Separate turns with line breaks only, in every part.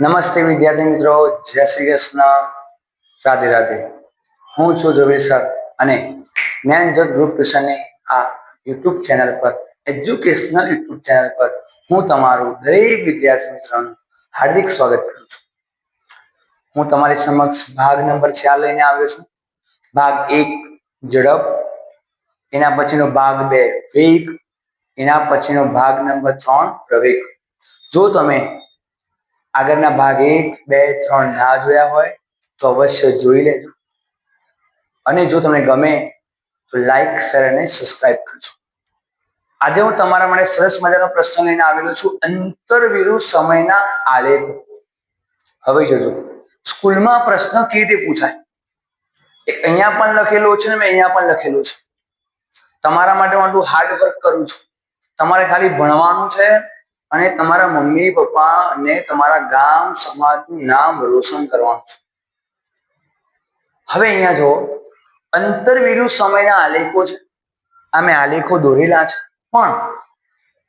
નમસ્તે વિદ્યાર્થી મિત્રો, જય શ્રી કૃષ્ણ. રાધે રાધે. હું છું જોવીર સર અને જ્ઞાનજ્યોત ગ્રુપ ટ્યુશનની આ યુટ્યુબ ચેનલ પર, એજ્યુકેશનલ યુટ્યુબ ચેનલ પર હું તમારું દરેક વિદ્યાર્થી મિત્રોનું હાર્દિક સ્વાગત કરું છું. હું તમારી સમક્ષ ભાગ નંબર ચાર લઈને આવ્યો છું. ભાગ એક, ઝડપ. એના પછીનો ભાગ બે, વેગ. એના પછીનો ભાગ નંબર ત્રણ, પ્રવેગ. જો તમે આગળના ભાગ એક, બે, ત્રણ ના જોયા હોય, તો અવશ્ય જોઈ લેજો. અને જો તમને ગમે, તો લાઈક શેર અને સબસ્ક્રાઇબ કરજો. આજે હું તમારા માટે સરસ મજાનો પ્રશ્ન લઈને આવેલો છું, અંતરવિરુ સમયના આલેખ. હવે જોજો. સ્કૂલમાં પ્રશ્ન કેવી રીતે પૂછાય? એ અહીંયા પણ લખેલો છે ને મેં અહીંયા પણ લખેલું છે. તમારા માટે હું આટલું હાર્ડ વર્ક કરું છું. તમારે ખાલી ભણવાનું છે અને તમારા મમ્મી, પપ્પા અને તમારા ગામ સમાજનું નામ રોશન કરવાનું છે. હવે અહીંયા જો અંતરવિરુદ્ધ સમયના આલેખો છે. આ મેં આલેખો દોરેલા છે. પણ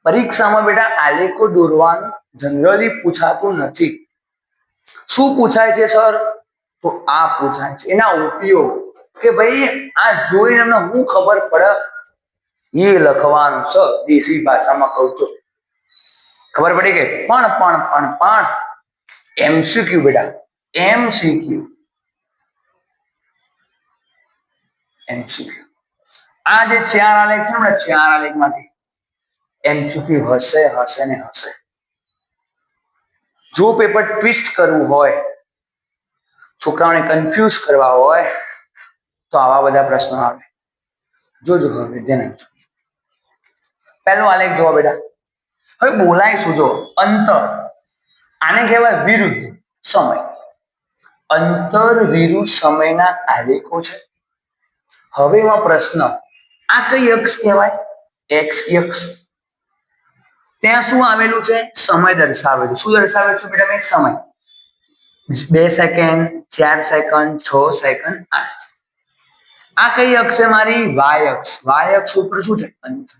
પરીક્ષામાં બેટા આલેખો દોરવાનું જનરલી પૂછાતું નથી. શું પૂછાય છે, સર? તો આ પૂછાય છે. એના ઉપયોગ કે ભાઈ આ જોઈને એમને હું ખબર પડે? એ લખવાનું, સર. દેશી ભાષામાં કહું તો. ખબર પડી કે પણ પણ પણ પણ. એમસીક્યુ બેટા એમસીક્યુ એમસીક્યુ આ જે ચાર આલેખ છે ને ચાર આલેખમાંથી એમસીક્યુ હશે હશે ને હશે. જો પેપર ટ્વિસ્ટ કરવું હોય, છોકરાઓને કન્ફ્યુઝ કરવા હોય, તો આવા બધા પ્રશ્નો આવે. જોજો ધ્યાન પહેલો આલેખ જોવા બેટા. હવે બોલાય શું? જો, અંતર. આને કહેવાય વિરુદ્ધ સમય. અંતર વિરુદ્ધ સમયના આલેખો છે. હવે એમાં પ્રશ્ન. આ કઈ અક્ષ કહેવાય? એક્સ અક્ષ? ત્યાં શું આવેલું છે? સમય દર્શાવેલું. શું દર્શાવે છે બેટા મેં સમય. બે સેકન્ડ ચાર સેકન્ડ છ સેકન્ડ આઠ. આ કઈ અક્ષ છે મારી? વાય અક્ષ. વાય અક્ષ ઉપર શું છે?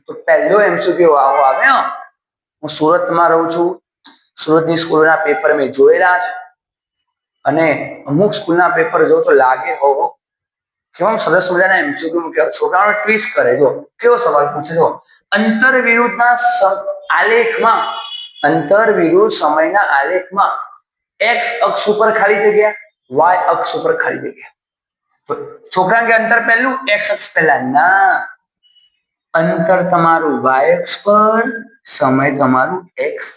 તો પહેલો એમસીક્યુ આવો આવે, હો. હું સુરતમાં રહું છું. સુરતની સ્કૂલના પેપર મેં જોયેલા છે. અને અમુક સ્કૂલના પેપર જો તો લાગે હોવો કેવા સરસ મજાના એમસીક્યુ મૂક્યા છોકરાઓને ટ્વિસ્ટ કરે. જો, કેવો સવાલ પૂછે જો. અંતર વિરુદ્ધના આલેખમાં અંતર વિરુદ્ધ સમયના આલેખમાં એક્સ અક્ષ ઉપર ખાલી જગ્યા વાય અક્ષ ઉપર ખાલી જગ્યા. છોકરા કે અંતર પહેલું એક્સ અક્ષ પહેલા. ના. અંતર તમારું વાય અક્ષ પર, સમય તમારું એક્સ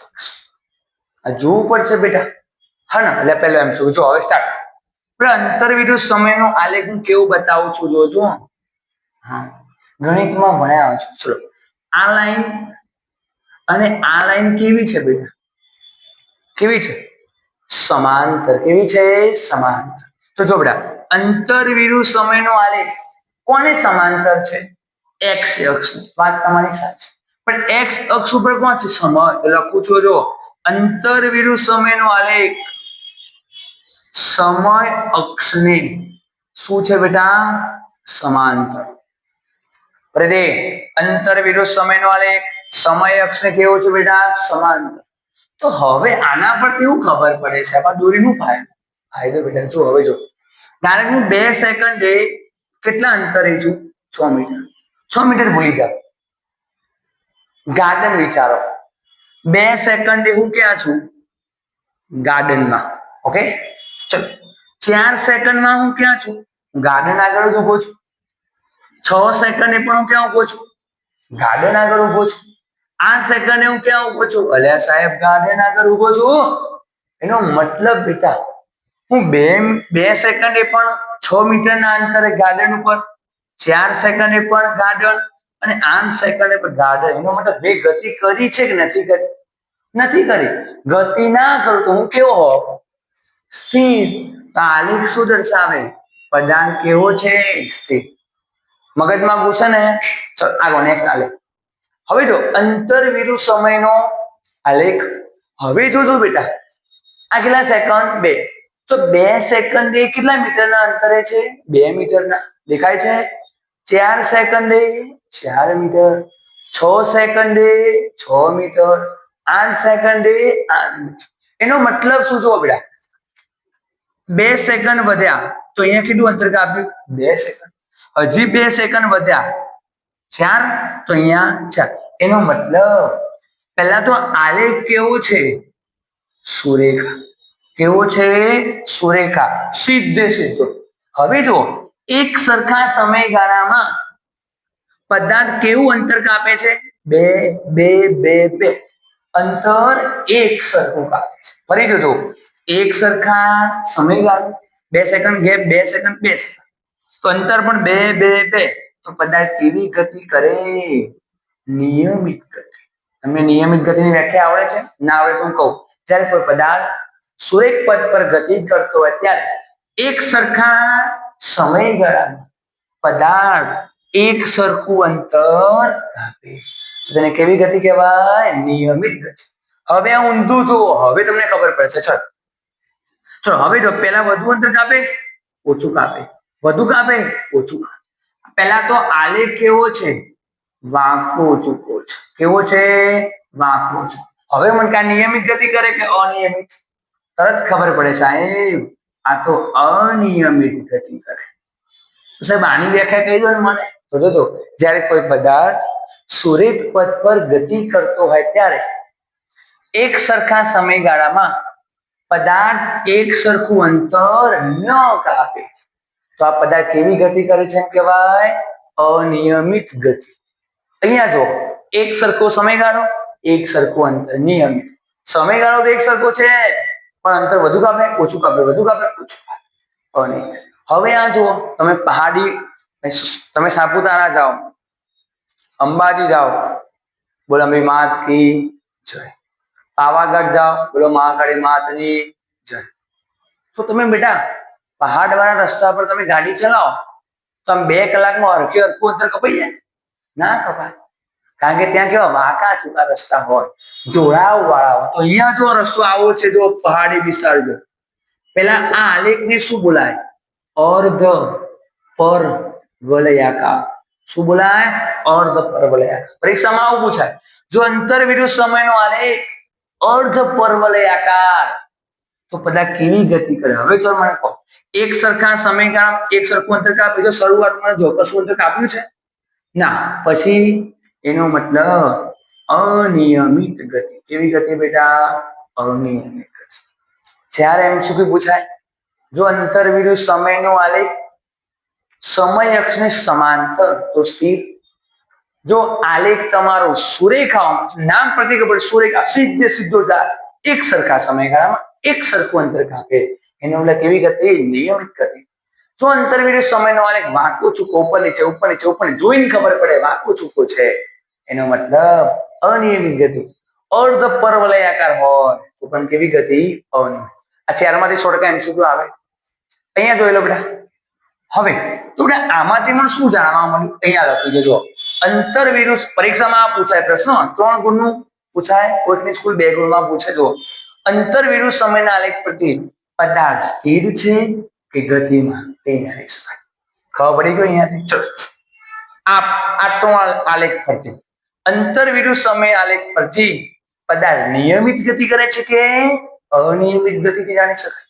આ જોવું પડશે બેટા. હા ને? એટલે પહેલા એમ શું જો, હવે સ્ટાર્ટ પણ અંતર વિરુદ્ધ સમયનો આલેખ હું કેવું બતાવું છું જોજો હા. ગણિતમાં ભણ્યા છે. ચલો. આ લાઈન અને આ લાઈન કેવી છે બેટા? કેવી છે? સમાંતર. કેવી છે? સમાંતર. તો જો બેટા, અંતર વિરુદ્ધ સમયનો આલેખ કોને સમાંતર છે? એક્સ અક્ષ વાત તમારી સાચી. પણ એક્સ અક્ષ ઉપર કોણ છે સમય લખું છું જો, અંતર વિરુદ્ધ સમયનો આલેખ. સમય અક્ષને શું છે બેટા? સમાંતર. પ્રદે અંતર વિરુદ્ધ સમયનો આલેખ. સમય અક્ષને કેવો છે બેટા? સમાંતર. તો હવે આના પર કેવું ખબર પડે છે? આમાં દોરીનું ફાયદો ફાયદો બેટા, જો, હવે જો. કારણ કે બે સેકન્ડે કેટલા અંતરે છું? છ મીટર. છ મીટર ભૂલી જાઓ. ગાર્ડન વિચારો. બે સેકન્ડે હું ક્યાં છું? ગાર્ડનમાં. ઓકે? ચલો. ચાર સેકન્ડમાં હું ક્યાં છું? ગાર્ડન આગળ જ ઊભો છું. છ સેકન્ડે પણ હું ક્યાં ઊભો છું? ગાર્ડન આગળ ઊભો છું. આઠ સેકન્ડે હું ક્યાં ઊભો છું? અલ્યા સાહેબ, ગાર્ડન આગળ ઊભો છું. એનો મતલબ બેટા, હું બે બે સેકન્ડે પણ છ મીટરના અંતરે ગાર્ડન ઉપર ચાર સેકન્ડે પણ ગાર્ડન અને આઠ સેકન્ડે પણ ગાર્ડન એનો મતલબ બે ગતિ કરી છે કે નથી કરી? નથી કરી. ગતિ ના કરું તો હું કેવો હો સ્થિર. તો આલેખ શું દર્શાવે? પદાર્થ કેવો છે? સ્થિર. મગજમાં ઘૂસે ને? આગળ નેક્સ્ટ આલેખ. હવે જો અંતર વિરુદ્ધ સમયનો આલેખ. હવે જોજો બેટા. આ કેટલા સેકન્ડ? બે. તો બે સેકન્ડ એ કેટલા મીટરના અંતરે છે? બે મીટરના. દેખાય છે? ચાર સેકન્ડે, ચાર મીટર, છ સેકન્ડે, છ મીટર, આઠ સેકન્ડે, આઠ મીટર. એનો મતલબ શું જુઓ બેટા? બે સેકન્ડ વધ્યા, તો અહીંયા કેટલું અંતર કાપ્યું? બે સેકન્ડ. હજી બે સેકન્ડ વધ્યા, ચાર, તો અહીંયા ચાર. એનો મતલબ, પહેલા તો આલેખ કેવો છે? સુરેખા. કેવો છે? સુરેખા. સીધે સીધો. હવે જો એક સરખા સમયગાળામાં પદાર્થ કેવું અંતર કાપે છે? બે બે બે બે. અંતર એક સરખું કાપે છે. ફરી જોજો. એક સરખા સમયગાળો. બે સેકન્ડ ગેપ, બે સેકન્ડ બે સેકન્ડ. તો અંતર પણ બે બે બે. તો પદાર્થ કેવી ગતિ કરે? નિયમિત ગતિ. તમને નિયમિત ગતિની વ્યાખ્યા આવડે છે? ના આવડે તો કહું. જ્યારે કોઈ પદાર્થ સુરેખ પદ પર ગતિ કરતો હોય, ત્યારે એક સરખા સમયગાળામાં પદાર્થ એક સરખું અંતર કાપે તેને કેવી ગતિ કહેવાય? નિયમિત ગતિ. હવે ઊંધું જુઓ. હવે તમને ખબર પડશે ચલો. ચલો, હવે જો પેલા વધુ અંતર કાપે, ઓછું કાપે. વધુ કાપે, ઓછું કાપે. પેલા તો આલેખ કેવો છે? વાંકો ચૂકો છે. કેવો છે? વાંકો છે હવે મને કે નિયમિત ગતિ કરે કે અનિયમિત? તરત ખબર પડે સાહેબ. આ તો અનિયમિત ગતિ કરે. તો સાહેબ, આની વ્યાખ્યા કહી દો ને મને. તો જોજો, જ્યારે કોઈ પદાર્થ સુરેખ પથ પર ગતિ કરતો હોય ત્યારે એક સરખા સમયગાળામાં પદાર્થ એક સરખું અંતર ન કાપે. તો આ પદાર્થ કેવી ગતિ કરે છે એમ કહેવાય? અનિયમિત ગતિ. અહીંયા જો એક સરખો સમયગાળો, એક સરખું અંતર નિયમિત. સમયગાળો તો એક સરખો છે પણ અંતર વધુ કાપે, ઓછું કાપે, વધુ કાપે, ઓછું કાપે. અનિયમિત હવે આ જુઓ, તમે પહાડી, તમે સાપુતારા જાઓ, અંબાજી જાઓ, બોલો અંબી માત કી જય. પાવાગઢ જાઓ, બોલો મહાકાળી માતની જય. તો તમે બેટા પહાડ વાળા રસ્તા પર તમે ગાડી ચલાવો, તો આમ બે કલાકમાં અરખે અરખું અંતર કપાઈ જાય. ના કપાય. કારણ કે ત્યાં કેવા વાંકા ચૂકા રસ્તા હોય. ઢોળાવ વાળા હોય. તો અહીંયા જો રસ્તો આવો છે, જો પહાડી વિસ્તાર જો. પેલા આ આલેખને શું બોલાય? અર્ધ પર વલયાકાર શું બોલાય? અર્ધ પર વલયાકાર પરીક્ષામાં આવું પૂછાય. જો અંતર વિરુદ્ધ સમયનો આલેખ, અર્ધ પરવલયાકાર. તો બધા કેવી ગતિ કરે? હવે ચલો મને કહો. એક સરખા સમયગાળા એક સરખું અંતર કાપ્યું, તો શરૂઆતમાં જો કશું અંતર કાપ્યું છે? ના. પછી એનો મતલબ અનિયમિત ગતિ. કેવી ગતિ બેટા? અનિયમિત ગતિ. જ્યારે એમ શું પૂછાય. જો અંતર વિરુદ્ધ સમયનો આલેખ સમય અક્ષને સમાંતર, તો સ્થિર. જો આલેખ તમારો સુરેખા નામ પ્રતિક પર સુરેખા સીધે સીધો એક સરખા સમયગાળામાં એક સરખું અંતર કાપે. એને ઓલા કેવી ગતિ? નિયમિત ગતિ. જો અંતર વિરુદ્ધ સમયનો આલેખ વાંકો ચૂકો ઉપર નીચે ઉપર નીચે, ઉપર જોઈને ખબર પડે વાંકો ચૂકો છે. એનો મતલબ અનિયમિત ગતિ અર્ધ પરવલયાકાર હોય તો પણ કેવી ગતિ અનિયમિત આ ચારમાંથી સો ટકા એમસીક્યુ આવે. અહીંયા જોઈ લો બેટા. હવે, તો બેટા, આમાંથી પણ શું જાણવા મળ્યું? અહીંયા લખી જો અંતર વિરુદ્ધ પરીક્ષામાં પૂછાય પ્રશ્ન ત્રણ ગુણનું પૂછાય, કોઈકની સ્કૂલ બે ગુણમાં પૂછે જો અંતર વિરુદ્ધ સમયના આલેખ પરથી પદાર્થ સ્થિર છે કે ગતિમાં? તે જાણી શકાય ખબર પડી ગયો અહીંયાથી? ચલો. આ આ ત્રણ આલેખ પરથી. અંતર વિરુદ્ધ સમય આલેખ પરથી પદાર્થ નિયમિત ગતિ કરે છે કે અનિયમિત ગતિથી જાણી શકાય?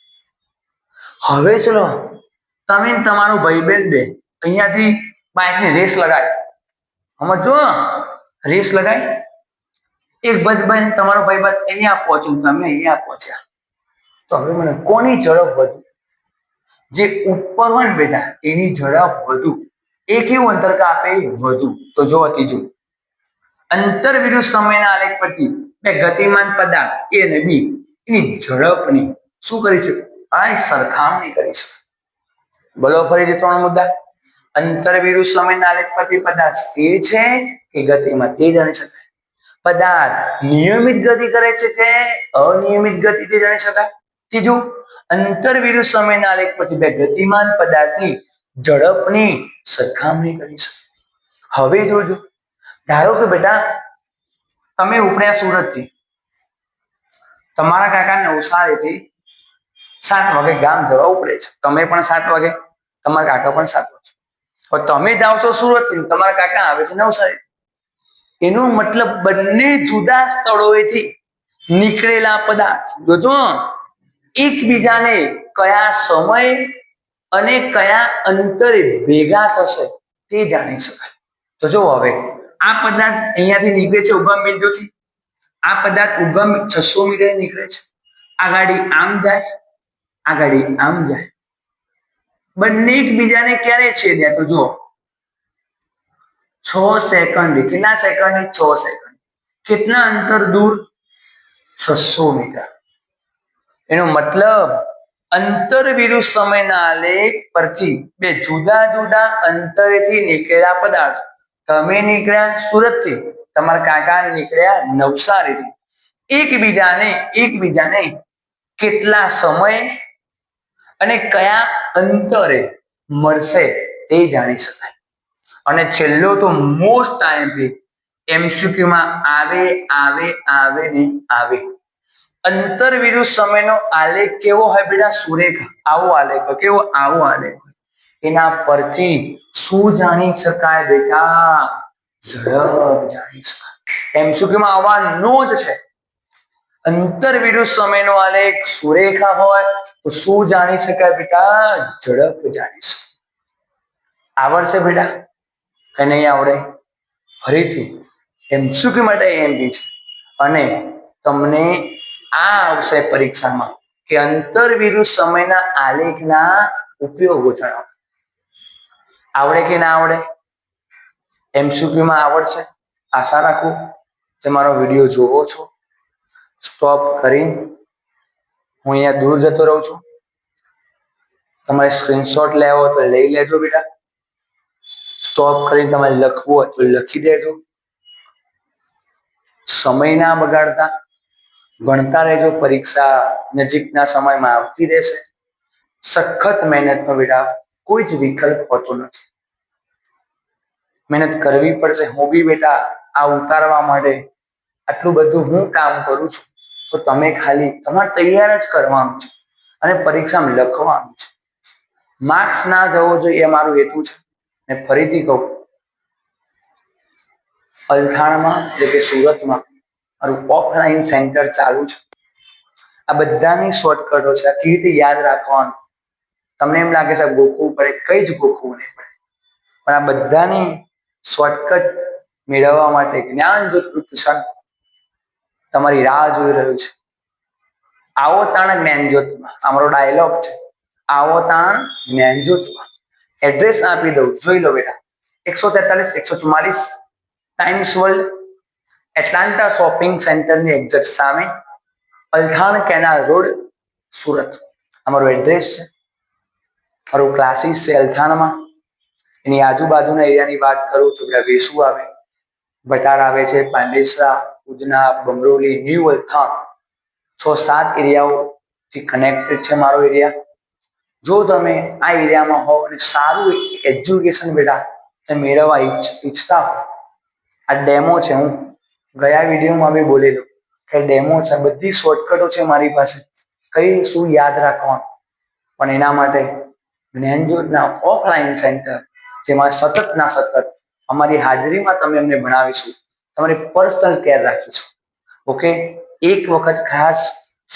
હવે ચલો, તમે તમારું ભાઈ બેન બે અહીંયાથી બાઇકની રેસ લગાય. સમજો રેસ લગાય. એક ભાઈ તમારો ભાઈ બાદ અહીંયા પહોંચ્યું તમે અહીંયા પહોંચ્યા. તો હવે મને કોની ઝડપ વધુ? જે ઉપર હોય ને એની ઝડપ વધુ. એ કેવું અંતર કાપે, વધુ. તો જો ત્રીજું. અંતર વિરુદ્ધ સમયના આલેખ પરથી બે ગતિમાન પદાર્થ, એ અને બી, એની ઝડપની શું કરી શકે? આ સરખામણી કરી શકે. બોલો ફરીથી ત્રણ મુદ્દા. અંતર વિરુદ્ધ સમયના આલેખ પરથી પદાર્થ સ્થિર છે કે ગતિમાં તે જાણી શકાય. પદાર્થ નિયમિત ગતિ કરે છે કે અનિયમિત ગતિ તે જાણી શકાય? ત્રીજું, અંતર વિરુદ્ધ સમયના આલેખ પરથી બે ગતિમાન પદાર્થની ઝડપની સરખામણી કરી શકાય. હવે જોજો ધારો કે બેટા, તમે ઉપડ્યા સુરતથી તમારા કાકા નવસારીથી સાત વાગે ગામ જવા ઉપડે છે. તમે પણ સાત વાગે, તમારા કાકા પણ સાત વાગે. તમે જાઓ છો સુરતથી તમારા કાકા આવે છે નવસારી એનો મતલબ બંને જુદા સ્થળોએથી નીકળેલા પદાર્થ. જોજો, એકબીજાને કયા સમય અને કયા અંતરે ભેગા થશે તે જાણી શકાય. તો જો હવે આ પદાર્થ અહીંયાથી નીકળે છે ઉગમ બિંદુથી. આ પદાર્થ ઉગમ છસો મીટર નીકળે છે. આ ગાડી આમ જાય, આ ગાડી આમ જાય. બંને એકબીજાને ક્યારે છેદ્યા તો જુઓ. છ સેકન્ડ. કેટલા સેકન્ડ? છ સેકન્ડ. કેટલા અંતર દૂર? છસો મીટર. એનો મતલબ, અંતર વિરુદ્ધ સમયના આલેખ પરથી બે જુદા જુદા અંતરેથી નીકળેલા પદાર્થ. તમે નીકળ્યા સુરતથી. તમારા કાકા નીકળ્યા નવસારીથી. એકબીજાને એકબીજાને કેટલા સમય અને કયા અંતરે મળશે તે જાણી શકાય. અને છેલ્લો તો મોસ્ટ ટાઈમ એમસીક્યુ માં આવે આવે આવે ને આવે. અંતર વિરુદ્ધ સમયનો આલેખ કેવો હોય બેટા? સુરેખ. આવો આલેખ, કેવો? આવો આલેખ. એના પરથી શું જાણી શકાય બેટા? ઝડપ જાણી શકાય. એમસીક્યુ માં આવવાનો જ છે. અંતર વિરુદ્ધ સમયનો આલેખ સુરેખા હોય તો શું જાણી શકાય બેટા? ઝડપ જાણી શકાય. આવડશે બેટા? કે નહીં આવડે. ફરીથી એમસીક્યુ માટે એમપી છે? અને તમને આ આવશે પરીક્ષામાં કે અંતર વિરુદ્ધ સમયના આલેખના ઉપયોગો જણાવો. આવડે કે ના આવડે? એમસીક્યુ માં આવડશે? આશા રાખું કે મારો વીડિયો જોવો છો. સ્ટોપ કરી હું અહીંયા દૂર જતો રહું છું. તમારે સ્ક્રીનશોટ લેવો તો લઈ લેજો બેટા. સ્ટોપ કરીને તમારે લખવું હોય તો લખી દેજો. સમય ના બગાડતા ભણતા રહેજો. પરીક્ષા નજીકના સમયમાં આવતી રહેશે. સખત મહેનતનો બેટા કોઈ જ વિકલ્પ હોતો નથી. મહેનત કરવી પડશે. હું બી બેટા આ ઉતારવા માટે આટલું બધું હું કામ કરું છું. તો તમે ખાલી તમારે તૈયાર જ કરવાનું છે અને પરીક્ષામાં લખવાનું છે. માર્ક્સ ના જવો જોઈએ એ મારું હેતુ છે. ને ફરીથી કહું અલથાણમાં એટલે કે સુરતમાં મારું ઓફલાઈન સેન્ટર ચાલુ છે. આ બધાની શોર્ટકટો છે. આ કેવી રીતે યાદ રાખવાનું? તમને એમ લાગે છે ગોખવું પડે? કઈ જ ગોખવું નહીં પડે. પણ આ બધાની શોર્ટકટ મેળવવા માટે જ્ઞાન જ્યોત ટ્યુશન તમારી રાહ જોઈ રહ્યું છે. આવો તાણ જ્ઞાન જ્યોતમાં અમારો ડાયલોગ છે. આવો તાણ જ્ઞાન જ્યોતમાં એડ્રેસ આપી દઉં. જોઈ લો બેટા. એકસો તેતાલીસ, એકસો ચુમ્માલીસ ટાઈમ્સ વર્લ્ડ એટલાન્ટા શોપિંગ સેન્ટરની એક્ઝેક્ટ સામે અલથાણ કેનાલ રોડ સુરત. અમારું એડ્રેસ છે. મારું ક્લાસીસ છે અલથાણમાં. એની આજુબાજુના એરિયાની વાત કરું તો બધા વેસુ આવે ભટાર આવે છે, પાંડેસરા, ઉધના બમરોલી ન્યૂ અલથાણ. છ સાત એરિયાઓથી કનેક્ટેડ છે મારો એરિયા જો તમે આ એરિયામાં હો અને સારું એજ્યુકેશન બેટા તમે મેળવવા ઈચ્છતા હો. આ ડેમો છે હું ગયા વિડીયોમાં બી બોલેલો કે ડેમો છે, બધી શોર્ટકટો છે મારી પાસે. કઈ શું યાદ રાખવાનું? પણ એના માટે જ્ઞાનજ્યોતના ઓફલાઈન સેન્ટર જેમાં સતત ના સતત અમારી હાજરીમાં તમે અમને ભણાવીશું. તમારી પર્સનલ કેર રાખીશું. ઓકે એક વખત ખાસ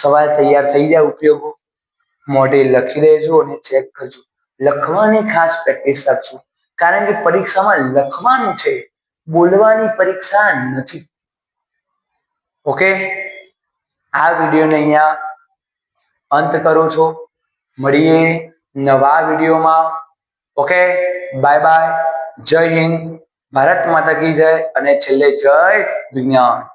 સવાલ તૈયાર થઈ જાય ઉપયોગો. મોઢે લખી દેજો અને ચેક કરજો. લખવાની ખાસ પ્રેક્ટિસ રાખજો કારણ કે પરીક્ષામાં લખવાનું છે, બોલવાની પરીક્ષા નથી. ઓકે આ વિડીયોને અહીંયા અંત કરું છું. મળીએ. નવા વિડીયોમાં. ઓકે બાય બાય જય હિન્દ. ભારત માતા કી જય. અને છેલ્લે જય વિજ્ઞાન.